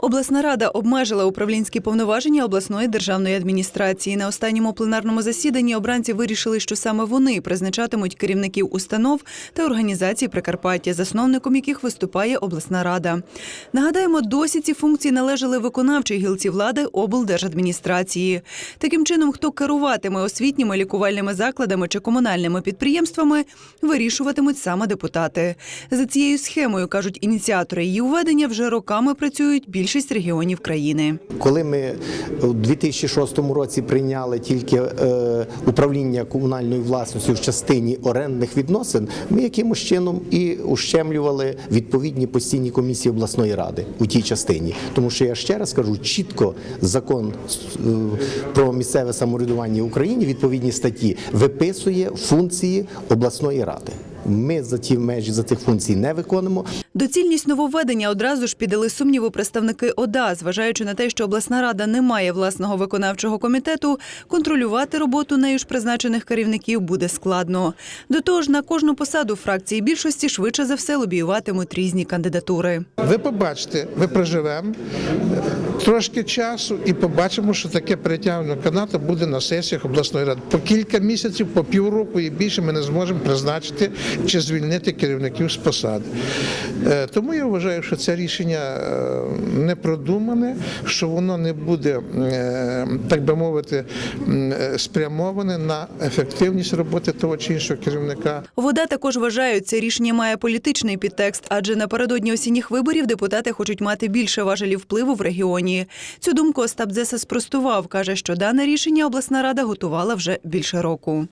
Обласна рада обмежила управлінські повноваження обласної державної адміністрації. На останньому пленарному засіданні обранці вирішили, що саме вони призначатимуть керівників установ та організацій Прикарпаття, засновником яких виступає обласна рада. Нагадаємо, досі ці функції належали виконавчій гілці влади облдержадміністрації. Таким чином, хто керуватиме освітніми лікувальними закладами чи комунальними підприємствами, вирішуватимуть саме депутати. За цією схемою кажуть ініціатори її введення вже роками працюють більшість регіонів країни. Коли ми у 2006 році прийняли тільки е, управління комунальною власністю в частині орендних відносин, ми якимось чином і ущемлювали відповідні постійні комісії обласної ради у тій частині. Тому що я ще раз кажу, чітко закон е, про місцеве самоврядування в Україні, відповідні статті, виписує функції обласної ради. Ми за ті межі за цих функцій не виконуємо. Доцільність нововведення одразу ж піддали сумніву представники ОДА, зважаючи на те, що обласна рада не має власного виконавчого комітету, контролювати роботу нею ж призначених керівників буде складно. До того ж, на кожну посаду фракції більшості швидше за все лобіюватимуть різні кандидатури. Ви побачите, ми проживемо трошки часу і побачимо, що таке перетягнення канату буде на сесіях обласної ради. По кілька місяців, по півроку і більше ми не зможемо призначити чи звільнити керівників з посади. Е, Тому я вважаю, що це рішення е, не продумане, що воно не буде, е, так би мовити, спрямоване на ефективність роботи того чи іншого керівника. Вода також вважають, це рішення має політичний підтекст, адже напередодні осінніх виборів депутати хочуть мати більше важелів впливу в регіоні. Цю думку Остап Дзеса спростував. каже, що дане рішення обласна рада готувала вже більше року.